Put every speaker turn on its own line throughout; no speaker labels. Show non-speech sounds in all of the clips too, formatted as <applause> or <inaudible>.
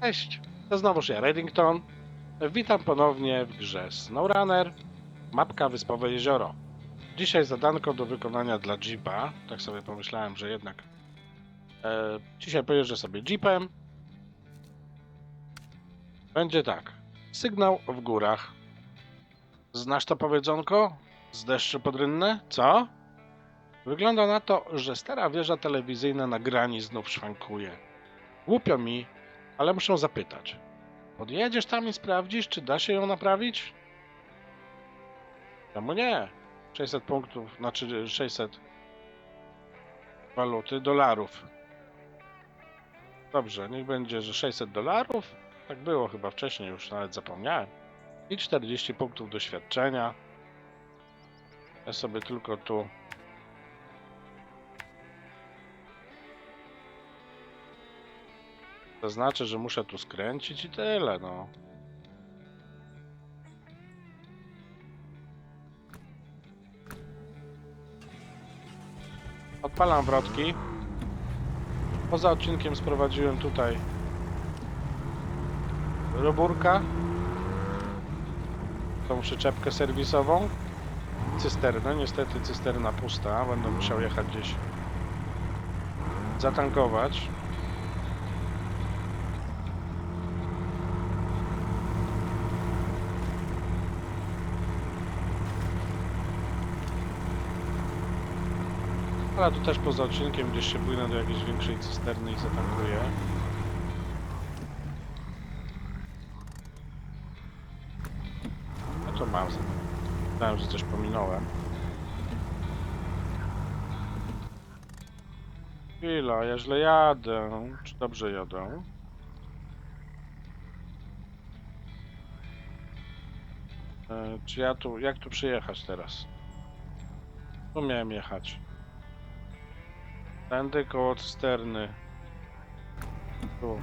Cześć, to znowuż ja, Reddington. Witam ponownie w grze SnowRunner, mapka Wyspowe Jezioro. Dzisiaj zadanko do wykonania dla Jeepa. Tak sobie pomyślałem, że jednak e, dzisiaj pojeżdżę sobie Jeepem. Będzie tak. Sygnał w górach. Znasz to powiedzonko? Z deszczu pod rynnę? Co? Wygląda na to, że stara wieża telewizyjna na grani znów szwankuje. Głupio mi, ale muszę zapytać. Podjedziesz tam i sprawdzisz, czy da się ją naprawić? Czemu nie? 600 punktów, znaczy 600 waluty, dolarów. Dobrze, niech będzie, że 600 dolarów. Tak było chyba wcześniej, już nawet zapomniałem. I 40 punktów doświadczenia. Ja sobie tylko tu Zaznaczę, że muszę tu skręcić i tyle, no. Odpalam wrotki. Poza odcinkiem sprowadziłem tutaj roburka, tą przyczepkę serwisową, cysternę. Niestety cysterna pusta, będę musiał jechać gdzieś zatankować. Ale tu też poza odcinkiem gdzieś się bójnę do jakiejś większej cysterny i zatankuję. No to mam. Myślałem, że coś pominąłem. Chwila, ja źle jadę. Czy dobrze jadę? E, czy ja tu, jak tu przyjechać teraz? Tu miałem jechać. Tędy koło cysterny. Tu.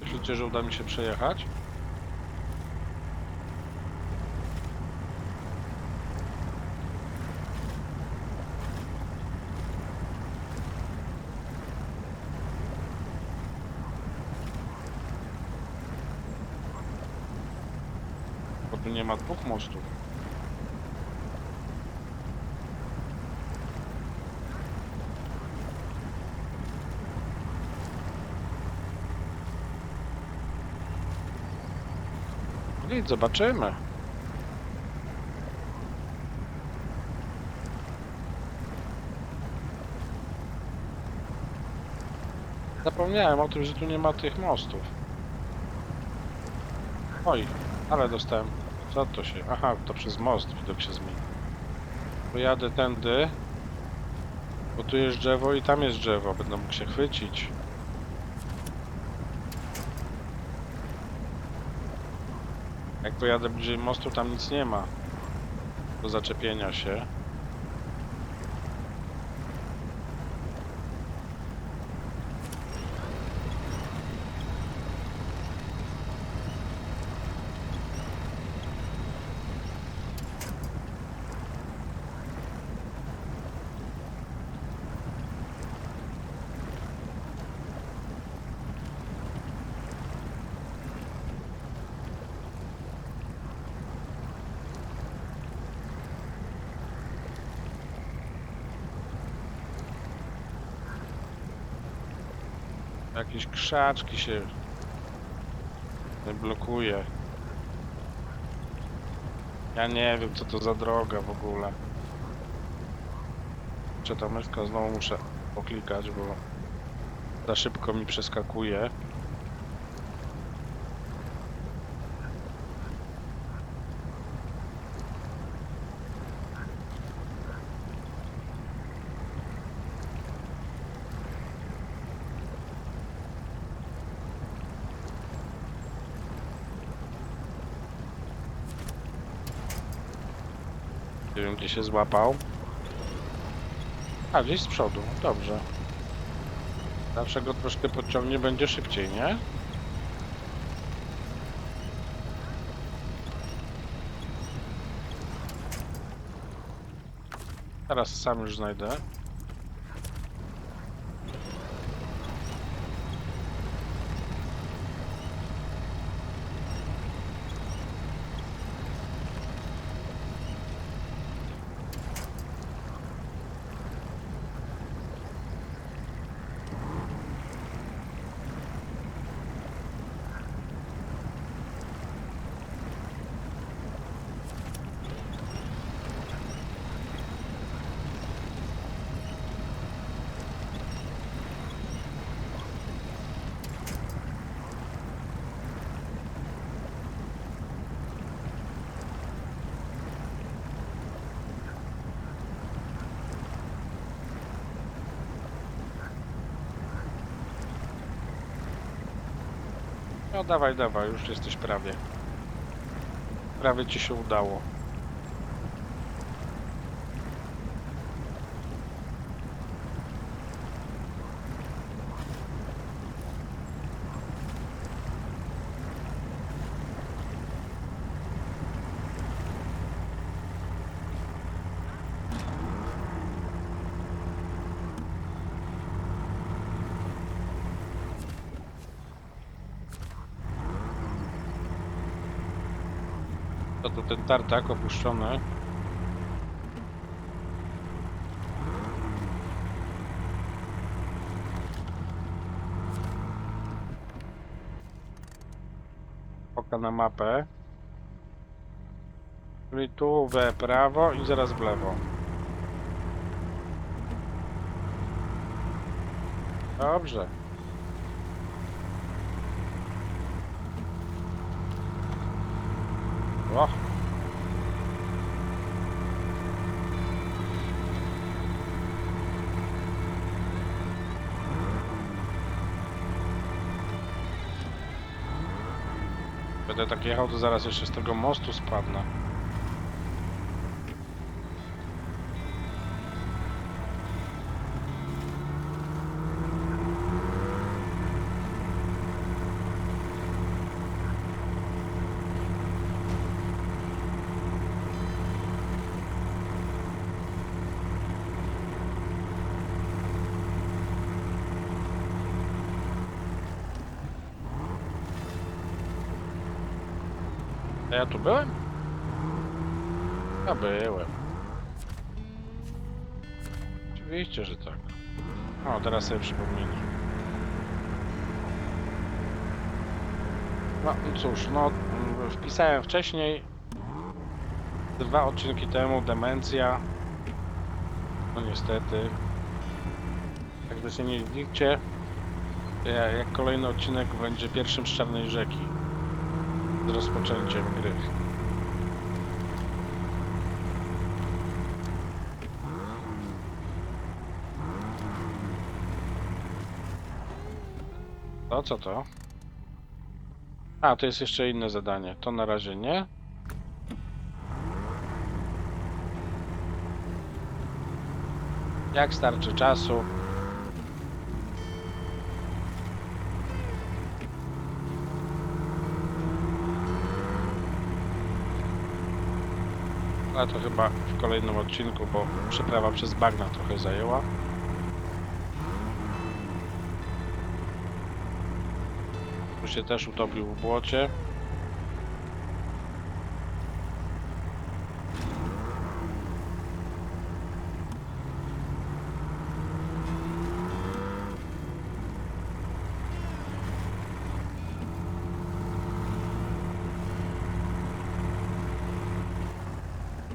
Myślicie, że uda mi się przejechać? Nie ma dwóch mostów. Nic, zobaczymy. Zapomniałem o tym, że tu nie ma tych mostów. Oj, ale dostałem. Co to się... Aha, to przez most widok się zmieni. Pojadę tędy. Bo tu jest drzewo i tam jest drzewo. Będę mógł się chwycić. Jak pojadę bliżej mostu, tam nic nie ma. Do zaczepienia się. Jakieś krzaczki się blokuje. Ja nie wiem co to za droga w ogóle. Czy ta myszka znowu muszę poklikać, bo za szybko mi przeskakuje. wiem gdzie się złapał. A, gdzieś z przodu, dobrze. Zawsze go troszkę podciągnie, będzie szybciej, nie? Teraz sam już znajdę. No dawaj, dawaj, już jesteś prawie. Prawie ci się udało. Tu ten tartak opuszczony. Oka na mapę. Czyli tu we prawo i zaraz w lewo. Dobrze. O! Będę tak jechał, to zaraz jeszcze z tego mostu spadnę. A ja tu byłem? Ja byłem. Oczywiście, że tak. O, teraz sobie przypomnieli. No cóż, no wpisałem wcześniej dwa odcinki temu demencja. No niestety. Także się nie zdziwcie. Ja- Jak kolejny odcinek będzie pierwszym z Czarnej Rzeki z rozpoczęciem gry. To co to? A, to jest jeszcze inne zadanie. To na razie nie. Jak starczy czasu? Ale to chyba w kolejnym odcinku, bo przeprawa przez bagna trochę zajęła. Się też utopił w błocie.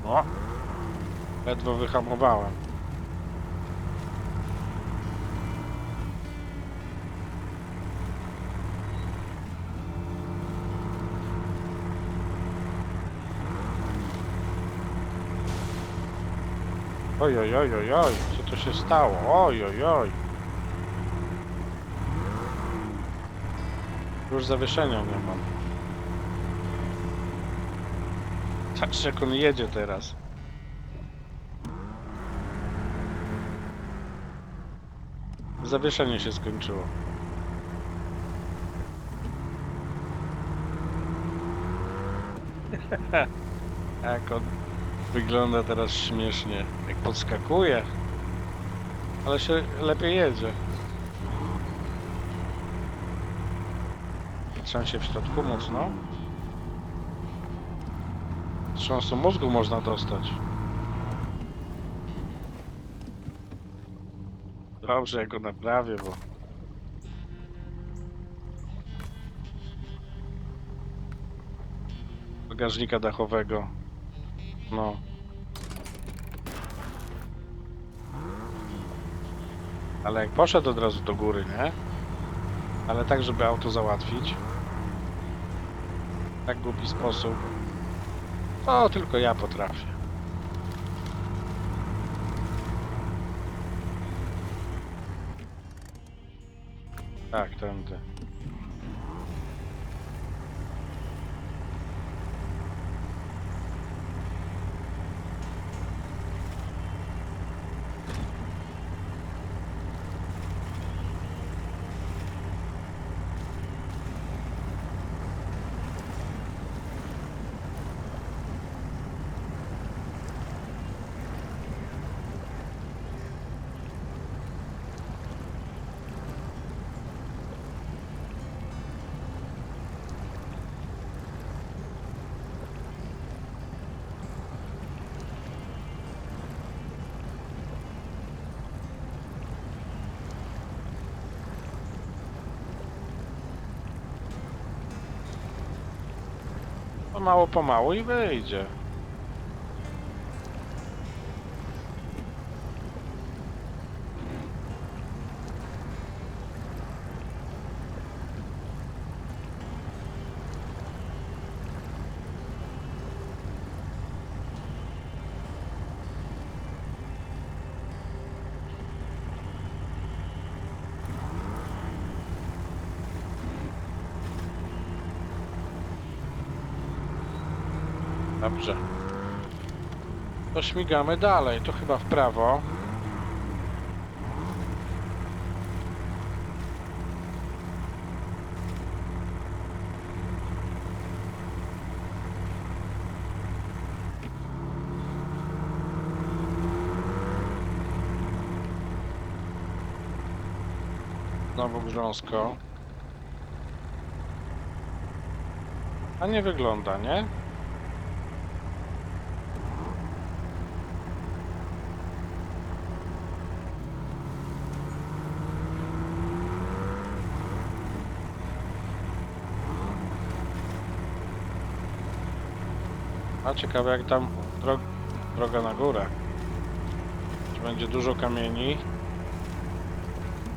O! Ledwo wyhamowałem. Oj, oj, oj, oj, oj, co to się stało? Oj, oj, oj. Już zawieszenia nie mam. Patrz jak on jedzie teraz. Zawieszenie się skończyło. <laughs> jak on Wygląda teraz śmiesznie, jak podskakuje. Ale się lepiej jedzie. Trzęsie w środku mocno. Wstrząsu mózgu można dostać. Dobrze, ja go naprawię, bo... Bagażnika dachowego. No. Ale jak poszedł od razu do góry, nie? Ale tak, żeby auto załatwić. W tak głupi sposób. To tylko ja potrafię. Pomału, pomału i wyjdzie. Dobrze. To śmigamy dalej, to chyba w prawo. Znowu grząsko. A nie wygląda, nie? A ciekawe jak tam drog droga na górę. Czy będzie dużo kamieni?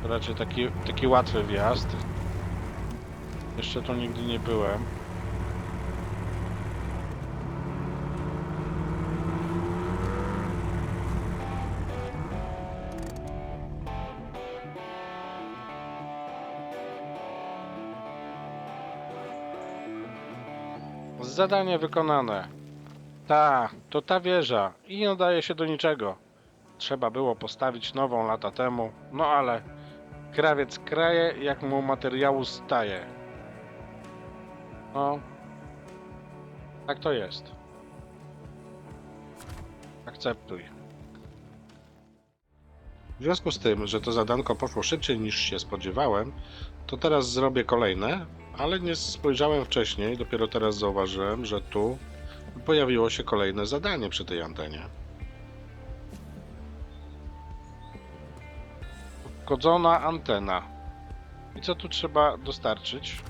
Raczej taki, taki łatwy wjazd. Jeszcze tu nigdy nie byłem. Zadanie wykonane. Ta, to ta wieża i nie nadaje się do niczego. Trzeba było postawić nową lata temu, no ale krawiec kraje, jak mu materiału staje. No, tak to jest. Akceptuj. W związku z tym, że to zadanko poszło szybciej niż się spodziewałem, to teraz zrobię kolejne, ale nie spojrzałem wcześniej, dopiero teraz zauważyłem, że tu pojawiło się kolejne zadanie przy tej antenie. Uszkodzona antena. I co tu trzeba dostarczyć?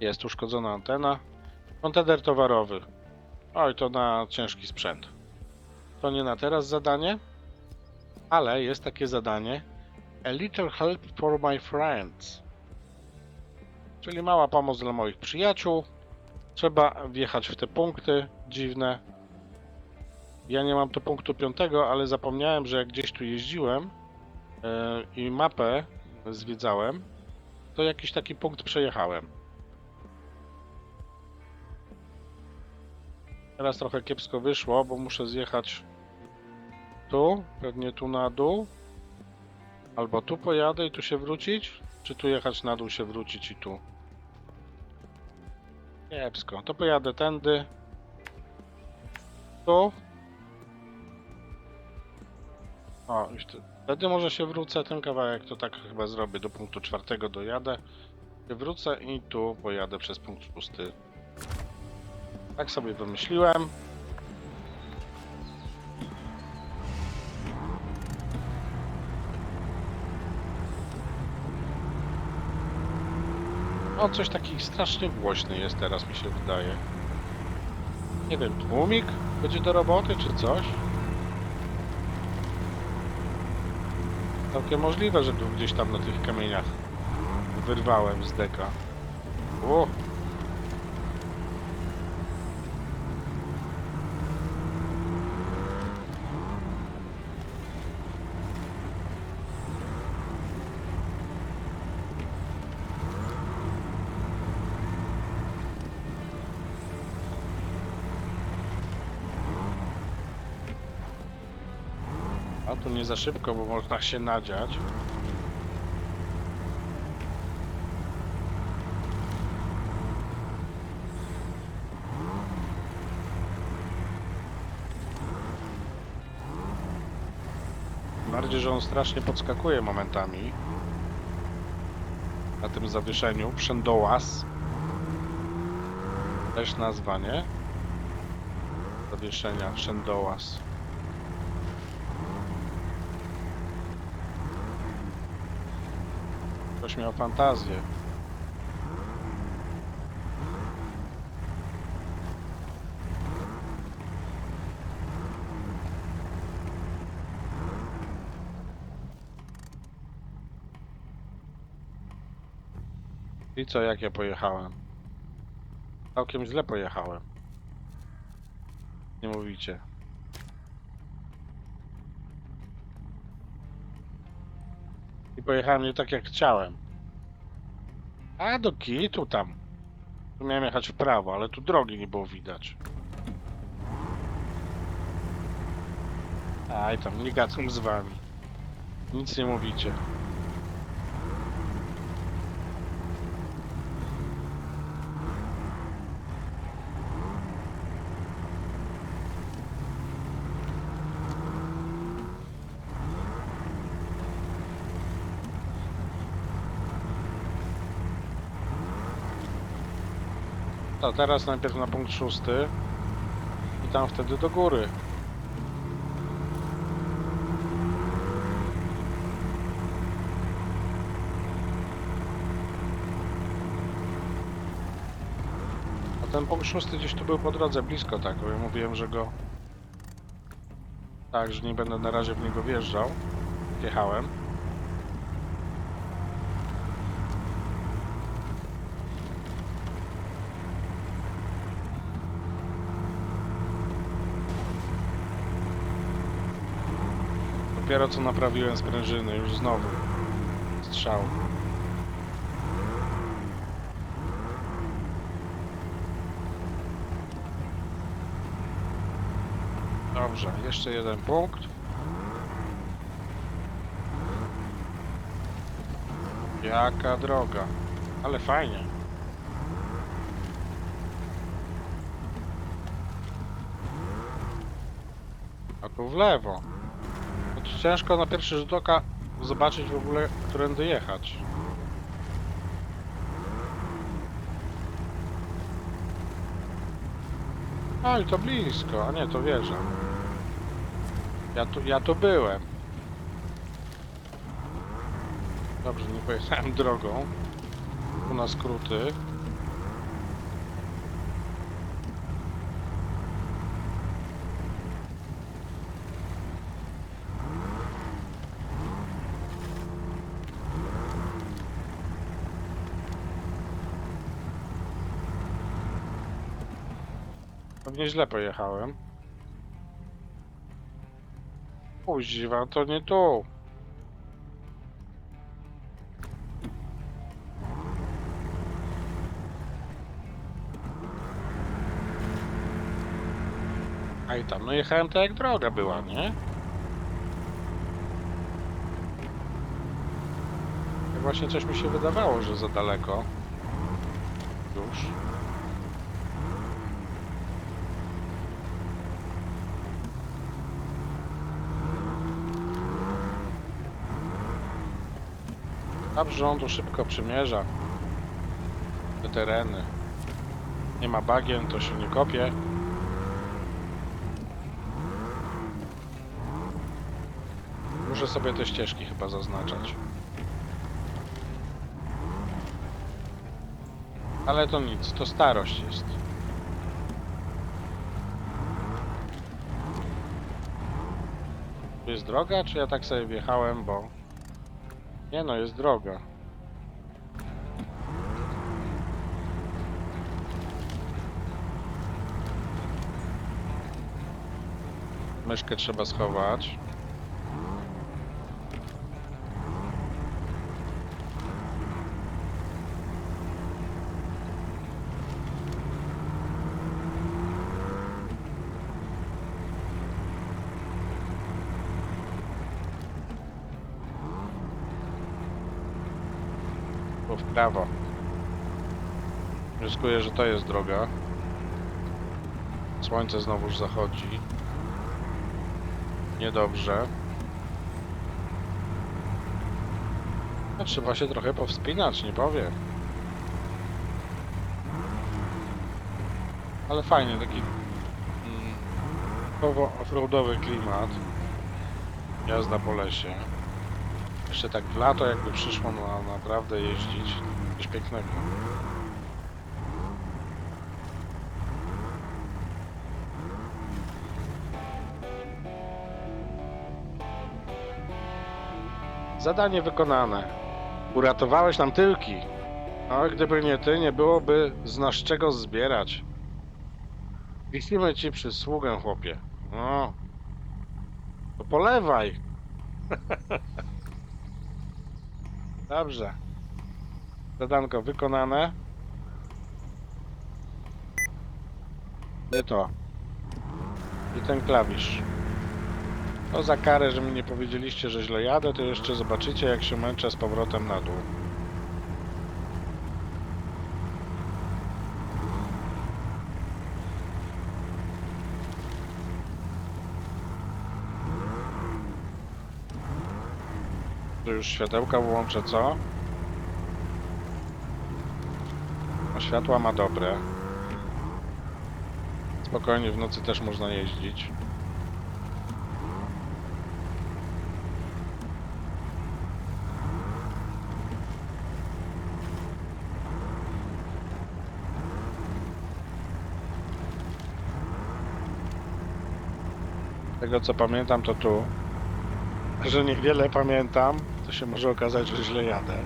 Jest uszkodzona antena. Kontener towarowy. Oj, to na ciężki sprzęt. To nie na teraz zadanie, ale jest takie zadanie A little help for my friends. Czyli mała pomoc dla moich przyjaciół. Trzeba wjechać w te punkty dziwne. Ja nie mam tu punktu piątego, ale zapomniałem, że jak gdzieś tu jeździłem yy, i mapę zwiedzałem, to jakiś taki punkt przejechałem. Teraz trochę kiepsko wyszło, bo muszę zjechać tu, pewnie tu na dół. Albo tu pojadę i tu się wrócić, czy tu jechać na dół się wrócić i tu. Kiepsko. To pojadę tędy. Tu. O, już tu. Wtedy może się wrócę, ten kawałek to tak chyba zrobię, do punktu czwartego dojadę. Wrócę i tu pojadę przez punkt szósty. Tak sobie wymyśliłem. O, coś taki strasznie głośny jest teraz, mi się wydaje. Nie wiem, tłumik będzie do roboty, czy coś? Całkiem możliwe, że go gdzieś tam na tych kamieniach wyrwałem z deka. O! A tu nie za szybko, bo można się nadziać. Bardziej, że on strasznie podskakuje momentami. Na tym zawieszeniu. Przędołaz. Też nazwa, nie? Zawieszenia, przędołaz. Ktoś miał fantazję. I co, jak ja pojechałem? Całkiem źle pojechałem. Nie mówicie. Pojechałem nie tak jak chciałem. A do kitu tam. Tu miałem jechać w prawo, ale tu drogi nie było widać. Aj tam, nie gadam z wami. Nic nie mówicie. To teraz najpierw na punkt szósty i tam wtedy do góry. A ten punkt szósty gdzieś tu był po drodze, blisko tak, bo ja mówiłem, że go... Tak, że nie będę na razie w niego wjeżdżał. Wjechałem. Dopiero co naprawiłem sprężyny, już znowu. Strzał. Dobrze, jeszcze jeden punkt. Jaka droga. Ale fajnie. A tu w lewo. Ciężko na pierwszy rzut oka zobaczyć w ogóle, którędy jechać. A to blisko, a nie, to wierzę. Ja tu, ja tu byłem. Dobrze, nie pojechałem <laughs> drogą. Tu na skróty. Pewnie źle pojechałem. Kuźwa, to nie tu. A i tam, no jechałem tak jak droga była, nie? Ja Właśnie coś mi się wydawało, że za daleko. Już. On tu szybko przymierza te tereny. Nie ma bagien, to się nie kopie. Muszę sobie te ścieżki chyba zaznaczać. Ale to nic, to starość jest. Tu jest droga, czy ja tak sobie wjechałem, bo... Nie no, jest droga. Myszkę trzeba schować. Tu w prawo. Wnioskuję, że to jest droga. Słońce znowuż zachodzi. Niedobrze. No, trzeba się trochę powspinać, nie powiem. Ale fajnie, taki mm, typowo offroadowy klimat. Jazda po lesie. Jeszcze tak w lato jakby przyszło na naprawdę jeździć. Coś pięknego. Zadanie wykonane. Uratowałeś nam tyłki. A gdyby nie ty, nie byłoby z nas czego zbierać. Wisimy ci przysługę, chłopie. No. To polewaj. <laughs> Dobrze. Zadanko wykonane. Nie to. I ten klawisz. No za karę, że mi nie powiedzieliście, że źle jadę, to jeszcze zobaczycie jak się męczę z powrotem na dół. Już światełka włączę, co? No światła ma dobre. Spokojnie w nocy też można jeździć. Tego co pamiętam to tu. Że niewiele pamiętam, to się może okazać, że źle jadę.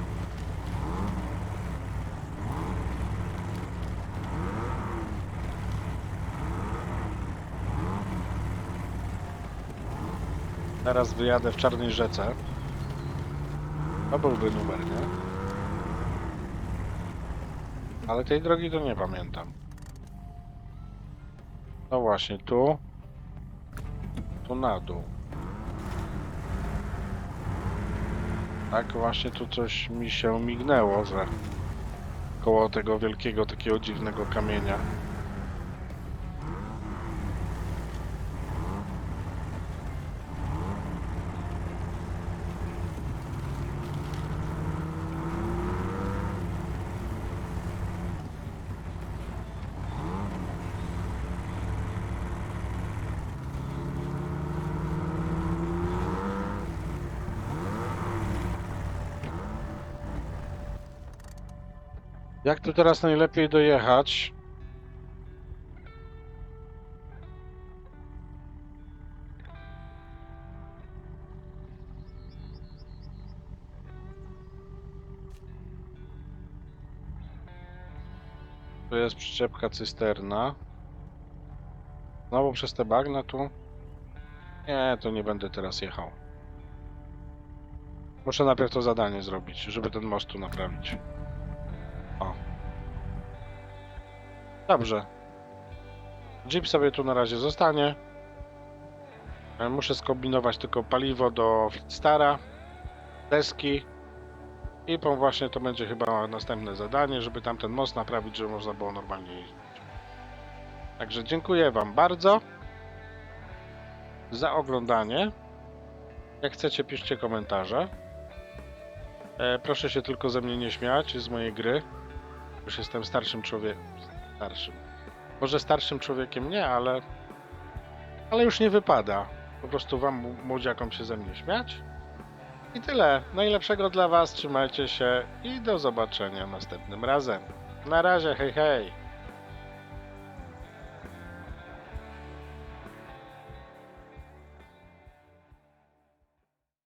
Teraz wyjadę w Czarnej Rzece. To byłby numer, nie? Ale tej drogi to nie pamiętam. No właśnie, tu. Tu na dół. Tak, właśnie tu coś mi się mignęło, że koło tego wielkiego, takiego dziwnego kamienia. Jak tu teraz najlepiej dojechać? Tu jest przyczepka cysterna. Znowu przez te bagna tu? Nie, to nie będę teraz jechał. Muszę najpierw to zadanie zrobić, żeby ten most tu naprawić. Dobrze. Jeep sobie tu na razie zostanie. E, Muszę skombinować tylko paliwo do Stara, deski i właśnie to będzie chyba następne zadanie, żeby tamten most naprawić, żeby można było normalnie jeździć. Także dziękuję Wam bardzo za oglądanie. Jak chcecie, piszcie komentarze. E, proszę się tylko ze mnie nie śmiać z mojej gry. Już jestem starszym człowiekiem. Starszym. Może starszym człowiekiem nie, ale. Ale już nie wypada. Po prostu wam, młodziakom, się ze mnie śmiać. I tyle. Najlepszego dla was. Trzymajcie się i do zobaczenia następnym razem. Na razie, hej, hej.